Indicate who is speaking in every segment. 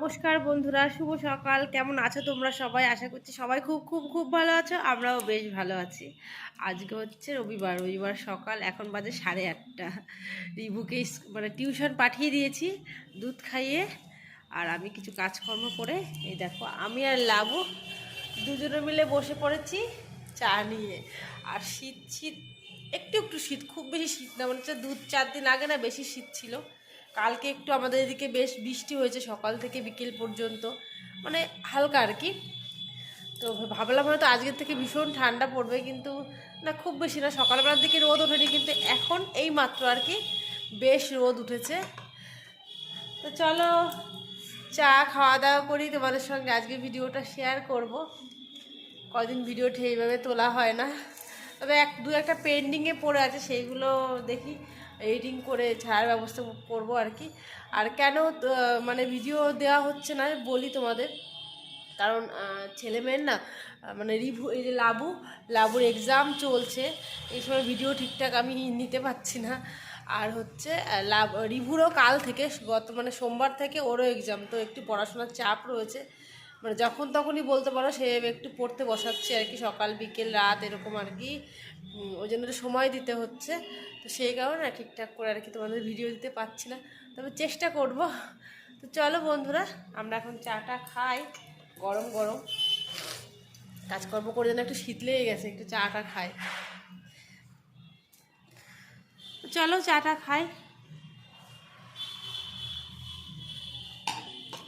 Speaker 1: নমস্কার বন্ধুরা, শুভ সকাল। কেমন আছো তোমরা সবাই? আশা করছি সবাই খুব খুব খুব ভালো আছো। আমরাও বেশ ভালো আছি। আজকে হচ্ছে রবিবার রবিবার সকাল, এখন বাজে সাড়ে আটটা। রিভুকে মানে টিউশন পাঠিয়ে দিয়েছি, দুধ খাইয়ে, আর আমি কিছু কাজকর্ম করে, এই দেখো, আমি আর লাবু দুজনে মিলে বসে পড়েছি, চা নিয়ে। আর শীত শীত, একটু একটু শীত, খুব বেশি শীত না মানে হচ্ছে দুধ চার দিন আগে না বেশি শীত ছিল। কালকে একটু আমাদের এদিকে বেশ বৃষ্টি হয়েছে, সকাল থেকে বিকেল পর্যন্ত। মানে হালকা আর কি। তো ভাবলাম হয়তো আজকের থেকে ভীষণ ঠান্ডা পড়বে, কিন্তু না, খুব বেশি না। সকালবেলার দিকে রোদ ওঠেনি, কিন্তু এখন এই মাত্র আর কি বেশ রোদ উঠেছে। তো চলো, চা খাওয়া দাওয়া করি, তোমাদের সঙ্গে আজকে ভিডিওটা শেয়ার করব। কদিন ভিডিও এইভাবে তোলা হয় না। তবে এক, দু একটা পেন্ডিংয়ে পড়ে আছে, সেইগুলো দেখি। এডিটিং করে ছায়ার ব্যবস্থা করব আর কি। আর কেন মানে ভিডিও দেওয়া হচ্ছে না বলি তোমাদের। কারণ ছেলেমেয়ের না মানে রিভু, এই যে লাবু, লাবুর এক্সাম চলছে, এই সময় ভিডিও ঠিকঠাক আমি নিতে পারছি না। আর হচ্ছে লাভ রিভুরও কাল থেকে গত মানে সোমবার থেকে ওরও এক্সাম তো একটু পড়াশোনার চাপ রয়েছে। মানে যখন তখনই বলতে পারো সে একটু পড়তে বসাচ্ছে আর কি, সকাল, বিকেল, রাত এরকম আর কি। ওই জন্য সময় দিতে হচ্ছে। তো সেই কারণে ঠিকঠাক করে আর কি তোমাদের ভিডিও দিতে পারছি না। তবে চেষ্টা করব। তো চলো বন্ধুরা, আমরা এখন চাটা খাই। গরম গরম। কাজকর্ম করে যেন একটু শীত লেগে গেছে, একটু চাটা খাই। চলো চাটা খাই।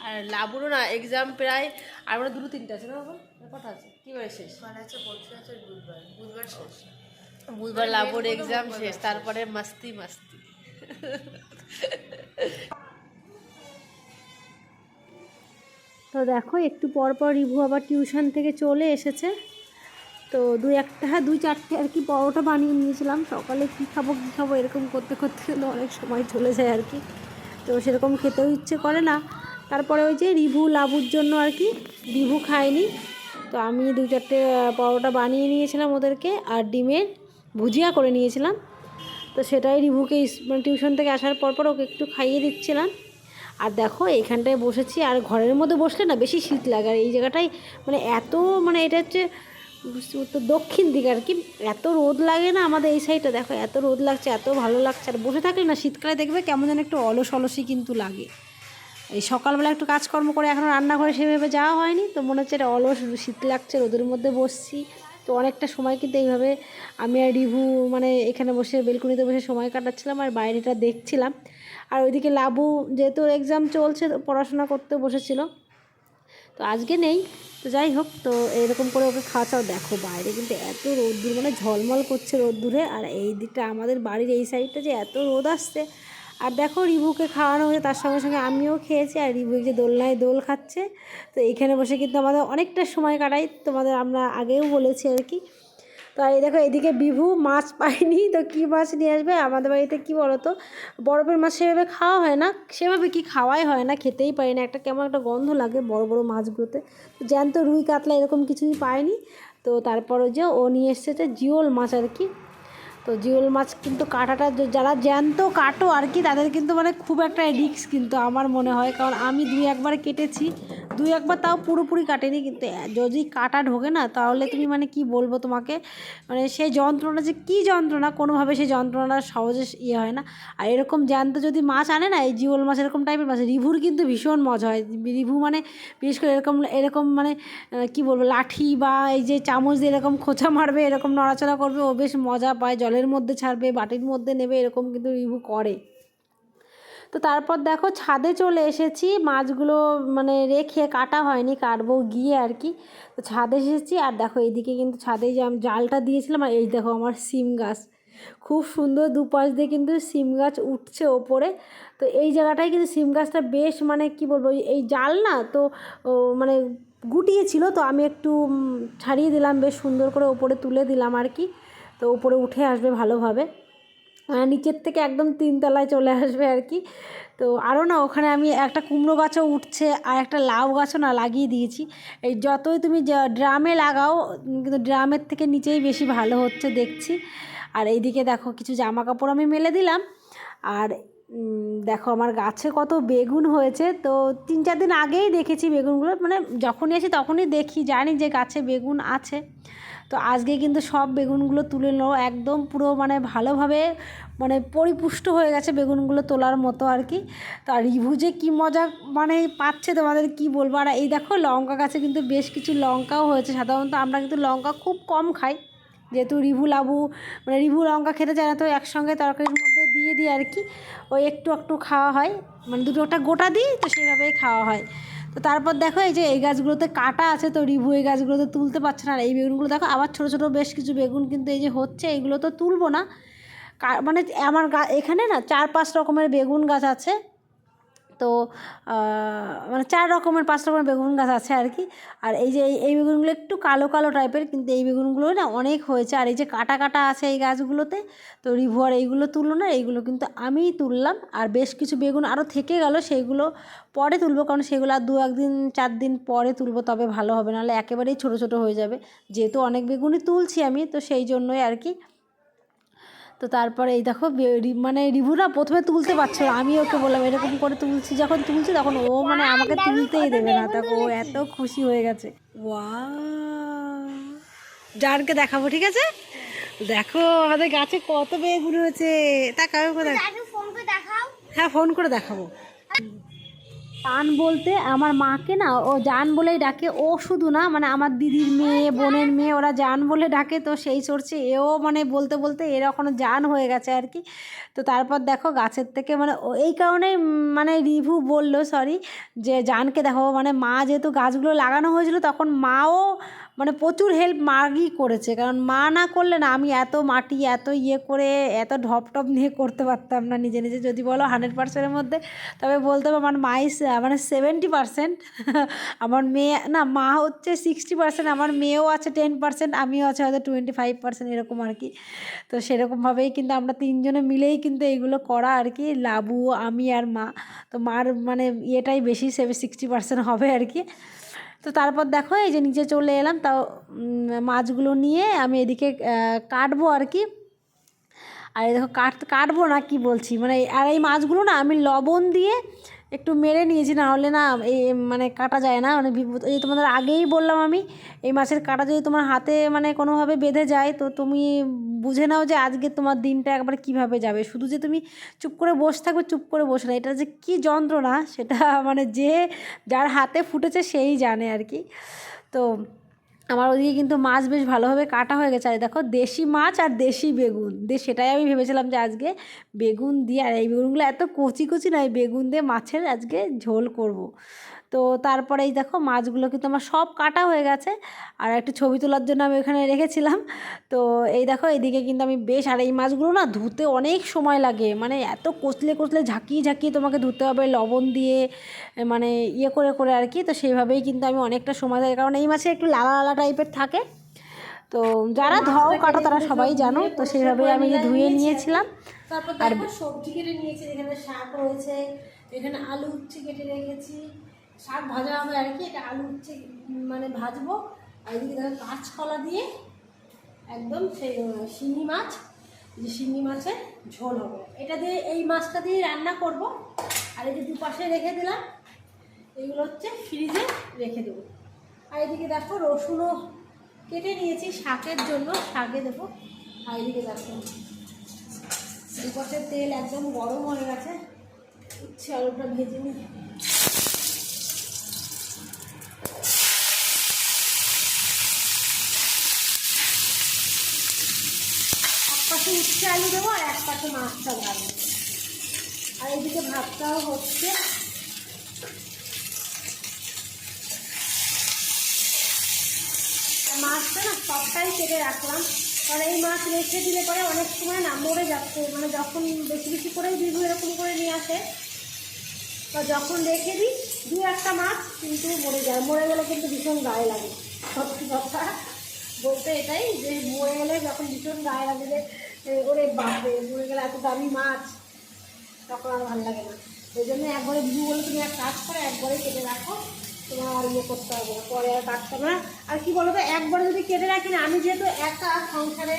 Speaker 1: আর লাবুরও না এক্সাম প্রায় আর মানে দুটো তিনটে আছে না বাবা? কটা আছে? কী বারে শেষ
Speaker 2: আছে পরশু আছে বুধবার। বুধবার শেষ।
Speaker 1: বুধবার লাবুর এক্সাম শেষ। তারপরে মাস্তি মাস্তি। তো দেখো একটু পর পর রিভু আবার টিউশন থেকে চলে এসেছে। তো দুই একটা হ্যাঁ দুই চারটে আর কি পরোটা বানিয়ে নিয়েছিলাম। সকালে কী খাব কী খাব এরকম করতে করতে কিন্তু অনেক সময় চলে যায় আর কি। তো সেরকম খেতেও ইচ্ছে করে না। তারপরে ওই যে রিভু লাবুর জন্য আর কি, রিভু খায়নি। তো আমি দু চারটে পরোটা বানিয়ে নিয়েছিলাম ওদেরকে আর ডিমের ভুজিয়া করে নিয়েছিলাম। তো সেটাই রিভুকে মানে টিউশন থেকে আসার পর পর ওকে একটু খাইয়ে দিচ্ছিলাম। আর দেখো, এখানটায় বসেছি, আর ঘরের মধ্যে বসলে না বেশি শীত লাগে। আর এই জায়গাটায় মানে এত মানে এটা হচ্ছে তো দক্ষিণ দিকে আর কি, এত রোদ লাগে না আমাদের এই সাইডটা দেখো, এত রোদ লাগছে, এত ভালো লাগছে। আর বসে থাকলে না শীতকালে দেখবে কেমন যেন একটু অলস অলসই কিন্তু লাগে। এই সকালবেলা একটু কাজকর্ম করে এখনও রান্নাঘরে সেভাবে যাওয়া হয়নি, তো মনে হচ্ছে এটা অলস শীত লাগছে, রোদের মধ্যে বসছি, তো অনেকটা সময় কিন্তু এইভাবে আমি আর রিভু মানে এখানে বসে বেলকুনিতে বসে সময় কাটাচ্ছিলাম আর বাইরেটা দেখছিলাম। আর ওইদিকে লাবু যেহেতু এক্সাম চলছে পড়াশোনা করতে বসেছিল, তো আজকে নেই, তো যাই হোক, তো এরকম করে ওকে খাওয়াচাও দেখো বাইরে কিন্তু এত রোদ্দুর মানে ঝলমল করছে রোদ্দুরে, আর এই দিকটা আমাদের বাড়ির এই সাইডটা যে এত রোদ আসছে আর দেখো রিভুকে খাওয়ানো হয়েছে, তার সঙ্গে সঙ্গে আমিও খেয়েছি আর রিভু যে দোলনায় দোল খাচ্ছে। তো এইখানে বসে কিন্তু আমাদের অনেকটা সময় কাটাই, তোমাদের আমরা আগেও বলেছি আর কি। তো এই দেখো এদিকে বিভু মাছ পায়নি, তো কী মাছ নিয়ে আসবে? আমাদের বাড়িতে কী বলো তো বরফের মাছ সেভাবে খাওয়া হয় না, সেভাবে কি খাওয়াই হয় না, খেতেই পারি না। একটা কেমন একটা গন্ধ লাগে বড় বড় মাছগুলোতে। জ্যান্ত রুই, কাতলা এরকম কিছুই পায়নি। তো তারপরে যে ও নিয়ে এসেছে জিওল মাছ আর কি। তো জিওল মাছ কিন্তু কাটাটা যারা জ্যান্ত কাটো আর কি, তাদের কিন্তু মানে খুব একটা রিস্ক কিন্তু আমার মনে হয়। কারণ আমি দুই একবার কেটেছি, দুই একবার তাও পুরোপুরি কাটেনি, কিন্তু যদি কাটা ঢোকে না, তাহলে তুমি মানে কি বলব তোমাকে? মানে সেই যন্ত্রণা যে কী যন্ত্রণা, কোনোভাবে সেই যন্ত্রণা সহজে ইয়ে হয় না। আর এরকম জ্যান্ত যদি মাছ আনে না, এই জিওল মাছ এরকম টাইপের মাছ, রিভুর কিন্তু ভীষণ মজা হয়। রিভু মানে বিশেষ করে এরকম এরকম মানে কি বলব, লাঠি বা এই যে চামচ দিয়ে এরকম খোঁচা মারবে, এরকম নড়াচড়া করবে, ও বেশ মজা পায় জলের মধ্যে ছাড়বে, বাটির মধ্যে নেবে, এরকম কিন্তু রিভু করে। তো তারপর দেখো ছাদে চলে এসেছি, মাছগুলো মানে রেখে কাটা হয়নি, কাটবো গিয়ে আর কি। তো ছাদে এসেছি আর দেখো এইদিকে কিন্তু ছাদে যে আমি জালটা দিয়েছিলাম আর এই দেখো আমার সিম গাছ। খুব সুন্দর দুপাশ দিয়ে কিন্তু সিম গাছ উঠছে ওপরে। তো এই জায়গাটায় কিন্তু সিম গাছটা বেশ মানে কি বলব, এই জাল না তো মানে গুটিয়েছিল তো আমি একটু ছাড়িয়ে দিলাম, বেশ সুন্দর করে ওপরে তুলে দিলাম আর কি। তো উপরে উঠে আসবে ভালোভাবে। নিচের থেকে একদম তিনতলায় চলে আসবে আর কি। তো আরও না ওখানে আমি একটা কুমড়ো গাছও উঠছে আর একটা লাউ গাছও না লাগিয়ে দিয়েছি। এই যতই তুমি ড্রামে লাগাও কিন্তু ড্রামের থেকে নিচেই বেশি ভালো হচ্ছে দেখছি। আর এইদিকে দেখো কিছু জামা কাপড় আমি মেলে দিলাম। আর দেখো আমার গাছে কত বেগুন হয়েছে। তো তিন চার দিন আগেই দেখেছি বেগুনগুলো। মানে যখনই আসি তখনই দেখি, জানি যে গাছে বেগুন আছে। তো আজকে কিন্তু সব বেগুনগুলো তুলে নেব একদম পুরো মানে ভালোভাবে মানে পরিপুষ্ট হয়ে গেছে বেগুনগুলো তোলার মতো আর কি। তো রিভু যে কী মজা মানে পাচ্ছে তোমাদের কি বলব? আর এই দেখো লঙ্কা গাছে কিন্তু বেশ কিছু লঙ্কাও হয়েছে। সাধারণত আমরা কিন্তু লঙ্কা খুব কম খাই। যেহেতু রিভু লাবু মানে রিভু লঙ্কা খেতে চায় না, তো একসঙ্গে তরকারির মধ্যে দিয়ে দিই আর কি। ওই একটু একটু খাওয়া হয়। মানে দুটো একটা গোটা দিই, তো সেইভাবেই খাওয়া হয়। তো তারপর দেখো এই যে এই গাছগুলোতে কাটা আছে তো রিভু, এই গাছগুলোতে তুলতে পারছে না আর এই বেগুনগুলো দেখো, আবার ছোটো ছোটো বেশ কিছু বেগুন কিন্তু এই যে হচ্ছে, এইগুলো তো তুলবো না। মানে আমার গা এখানে না চার পাঁচ রকমের বেগুন গাছ আছে। তো মানে চার রকমের, পাঁচ রকমের বেগুন গাছ আছে আর কি। আর এই যে, এই- বেগুনগুলো একটু কালো কালো টাইপের, কিন্তু এই বেগুনগুলো না অনেক হয়েছে। আর এই যে কাটা কাটা আছে এই গাছগুলোতে, তো রিভু আর এইগুলো তুললো না, এইগুলো কিন্তু আমিই তুললাম। আর বেশ কিছু বেগুন আরও থেকে গেল, সেইগুলো পরে তুলবো, কারণ সেগুলো আর দু একদিন, চার দিন পরে তুলবো, তবে ভালো হবে। নাহলে একেবারেই ছোটো ছোটো হয়ে যাবে। যেহেতু অনেক বেগুনই তুলছি আমি, তো সেই জন্যই আর কি তো তারপরে এই দেখো মানে রিভুরা প্রথমে তুলতে পারছিল না। আমি ওকে বললাম এরকম করে তুলছি যখন তুলছি তখন ও মানে আমাকে তুলতেই দেবে না তখন ও এত খুশি হয়ে গেছে। জানকে দেখাবো ঠিক আছে? দেখো আমাদের গাছে কত বেগুন হয়েছে তা কোথায়?
Speaker 3: দেখো
Speaker 1: হ্যাঁ ফোন করে দেখাবো। জান বলতে আমার মাকে না, ও জান বলেই ডাকে। ও শুধু না মানে আমার দিদির মেয়ে, বোনের মেয়ে, ওরা জান বলে ডাকে, তো সেই চড়ছে। এও মানে বলতে বলতে এরকম জান হয়ে গেছে আর কি। তো তারপর দেখো গাছের থেকে মানে এই কারণেই মানে রিভু বলল সরি যে জানকে দেখো মানে মা যেহেতু গাছগুলো লাগানো হয়েছিল, তখন মাও মানে প্রচুর হেল্প মাগই করেছে। কারণ মা না করলে না আমি এত মাটি, এত ইয়ে করে, এত ঢপ টপ নিয়ে করতে পারতাম না নিজে নিজে। যদি বলো হান্ড্রেড পার্সেন্টের মধ্যে, তবে বলতে হবে আমার মাই মানে সেভেন্টি পার্সেন্ট আমার মেয়ে, না মা হচ্ছে সিক্সটি পার্সেন্ট আমার মেয়েও আছে টেন পার্সেন্ট আমিও আছে হয়তো টোয়েন্টি ফাইভ পার্সেন্ট এরকম আর কি। তো সেরকমভাবেই কিন্তু আমরা তিনজনে মিলেই কিন্তু এইগুলো করা আর কি, লাবু, আমি আর মা। তো মার মানে ইয়েটাই বেশি সেভে সিক্সটি পার্সেন্ট হবে আর কি। তো তারপর দেখো, এই যে নিচে চলে এলাম, তাও মাছগুলো নিয়ে আমি এদিকে কাটবো আর কি। আর এই দেখো, কাট, কাটবো না কি বলছি? মানে আর এই মাছগুলো না আমি লবণ দিয়ে একটু মেরে নিয়েছি, না হলে না এই মানে কাটা যায় না। মানে এই তোমাদের আগেই বললাম আমি, এই মাছের কাটা যদি তোমার হাতে মানে কোনোভাবে বেঁধে যায়, তো তুমি বুঝে নাও যে আজকে তোমার দিনটা একবার কীভাবে যাবে। শুধু যে তুমি চুপ করে বসে থাকবে চুপ করে বসে না, এটা যে কী যন্ত্রণা, সেটা মানে যে যার হাতে ফুটেছে সেই জানে আর কি। তো আমার ওদিকে কিন্তু মাছ বেশ ভালোভাবে কাটা হয়ে গেছে আর দেখো, দেশি মাছ আর দেশি বেগুন দিয়ে সেটাই আমি ভেবেছিলাম যে আজকে বেগুন দিয়ে, আর এই বেগুনগুলো এত কচি কচি নয়, বেগুন দিয়ে মাছের আজকে ঝোল করব। তো তারপরে এই দেখো মাছগুলো কিন্তু আমার সব কাটা হয়ে গেছে। আর একটু ছবি তোলার জন্য আমি ওখানে রেখেছিলাম। তো এই দেখো এইদিকে কিন্তু আমি বেশ আর এই মাছগুলো না ধুতে অনেক সময় লাগে। মানে এত কচলে কচলে ঝাঁকিয়ে ঝাঁকিয়ে তোমাকে ধুতে হবে লবণ দিয়ে মানে ইয়ে করে করে আর কি। তো সেইভাবেই কিন্তু আমি অনেকটা সময় লাগে কারণ এই মাছে একটু লালা লালা টাইপের থাকে। তো যারা ধাও কাটো তারা সবাই জানো। তো সেইভাবেই আমি যে ধুয়ে নিয়েছিলাম।
Speaker 2: তারপর সবজি কেটে নিয়েছি এখানে শাক রয়েছে এখানে আলু উচ্ছে কেটে রেখেছি। শাক ভাজা হবে আর কি, এটা আলু হচ্ছে মানে ভাজবো। আর এদিকে দেখো কাঁচকলা দিয়ে একদম সেই শিঙি মাছ, যে শিঙি মাছের ঝোল হবে। এটা দিয়ে এই মাছটা দিয়ে রান্না করব। আর এই যে দুপাশে রেখে দিলাম, এগুলো হচ্ছে ফ্রিজে রেখে দেবো। আর এদিকে দেখো রসুনও কেটে নিয়েছি শাকের জন্য, শাকে দেবো। আর এদিকে দেখো দুপাশের তেল একদম গরম হয়ে গেছে, উচ্ছে আলুটা ভেজে নিই এক পাশে উচ্ছে আলু দেবো আর এক পাশে মাছটা ভাজবো আর এইদিকে ভাতটাও হচ্ছে। মাছটা না সবটাই কেটে রাখলাম। কারণ এই মাছ রেখে দিলে পরে অনেক সময় না মরে যাচ্ছে। মানে যখন বেশি বেশি করেই বিভু এরকম করে নিয়ে আসে, বা যখন রেখে দিই, দু একটা মাছ কিন্তু মরে যায়। মরে গেলে কিন্তু ভীষণ গায়ে লাগে। সত্যি কথা বলতে এটাই যে মরে গেলে যখন ভীষণ গায়ে লাগে ওরে বাপরে মরে গেলে এত দামি মাছ। তখন আর ভালো লাগে না। ওই জন্য একবারে ভিউ বলে তুমি এক কাজ করো, একবারে কেটে রাখো। তোমার আর ইয়ে করতে হবে না, পরে আর কাটতে হবে না। আর কি বলো তো একবারে যদি কেটে রাখি না, আমি যেহেতু একা সংসারে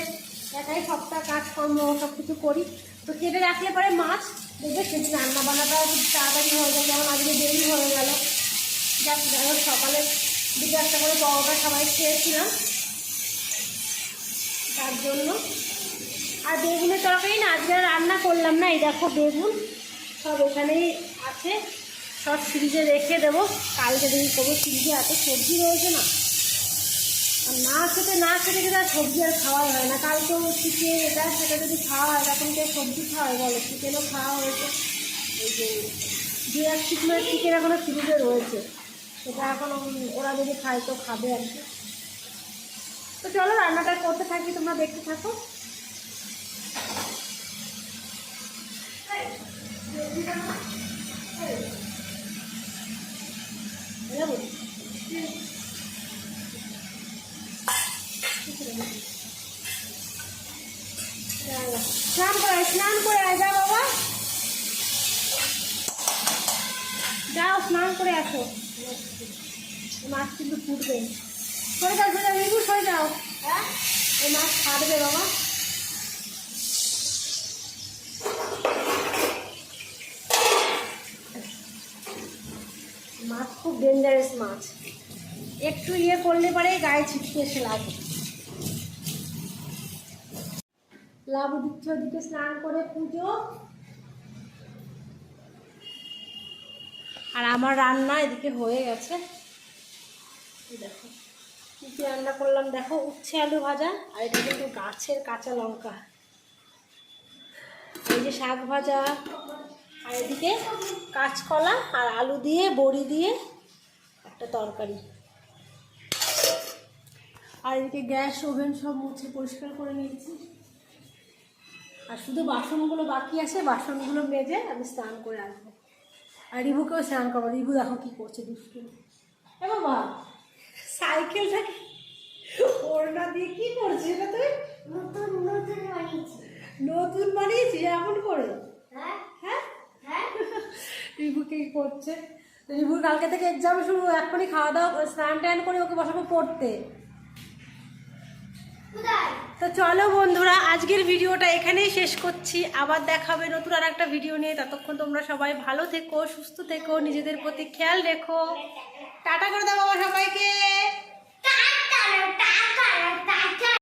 Speaker 2: একাই সবটা কাজকর্ম সব কিছু করি, তো কেটে রাখলে পরে মাছ
Speaker 1: দেখবে সেদিন রান্না বান্নাটা খুব তাড়াতাড়ি হয়ে যায়, যেমন আজকে দেরি হয়ে গেল। যাক, যাই সকালে দুটো একটা করে পরোটা সবাই খেয়েছিলাম। তার জন্য আর বেগুনের তরকারি না, আজকে রান্না করলাম না, এই দেখো বেগুন, সব এখানেই আছে। সব ফ্রিজে রেখে দেবো। কালকে দেখি করব ফ্রিজে এত সবজি রয়েছে না। আর না খেতে না খেতে খেতে আর সবজি আর খাওয়াই হয় না। কালকেও চিকেন এটা, সেটা যদি খাওয়া হয়, তখন কেউ সবজি খাওয়াই বলো? চিকেনও খাওয়া হয়েছে। এই যে দু এক চিকেনের চিকেন এখনও ফ্রিজে রয়েছে। সেটা এখন ওরা যদি খায় তো খাবে আর কি। তো চলো রান্নাটা করতে থাকি, তোমরা দেখতে থাকো। স্নান করে স্নান করে আয়, যা বাবা। যাও, স্নান করে আসো। মাছ কিন্তু ফুটবে সরে যাও সরে যাও সরে যাও। হ্যাঁ? এই মাছ ফাটবে বাবা মাছ খুব ডেঞ্জারাস মাছ। একটু ইয়ে করলে পরে গায়ে ছিটকে এসে লাগে লাবু দিচ্ছে ওদিকে স্নান করে পুজো। আর আমার রান্না এদিকে হয়ে গেছে। দেখো, কী কী রান্না করলাম? দেখো, উচ্ছে আলু ভাজা আর এটা কিন্তু গাছের কাঁচা লঙ্কা। এই যে শাক ভাজা। আর এদিকে কাঁচকলা আর আলু দিয়ে, বড়ি দিয়ে একটা তরকারি। আর এদিকে গ্যাস ওভেন সব মুছে পরিষ্কার করে নিয়েছি। আর শুধু বাসনগুলো বাকি আছে বাসনগুলো মেজে আমি স্নান করে আসব। আর রিভুকেও স্নান করব। রিভু দেখো কী করছে দুষ্টু। এ বাবা সাইকেলটাকে ওড়না দিয়ে কি করছিস এটা তুই?
Speaker 3: নতুন নতুন বানিয়েছি।
Speaker 1: নতুন বানিয়েছিস এমন করে?
Speaker 3: হ্যাঁ
Speaker 1: হ্যাঁ?
Speaker 3: হ্যাঁ।
Speaker 1: রিভু কি করছে? রিভুর কালকে থেকে এক্সাম শুরু এখনই খাওয়া দাওয়া স্নান টান করে ওকে বসাবো পড়তে। তো চলো বন্ধুরা আজকের ভিডিওটা এখানেই শেষ করছি। আবার দেখাবে নতুন আর একটা ভিডিও নিয়ে। ততক্ষণ তোমরা সবাই ভালো থেকো সুস্থ থেকো নিজেদের প্রতি খেয়াল রেখো। টাটা করে দাও বাবা সবাইকে।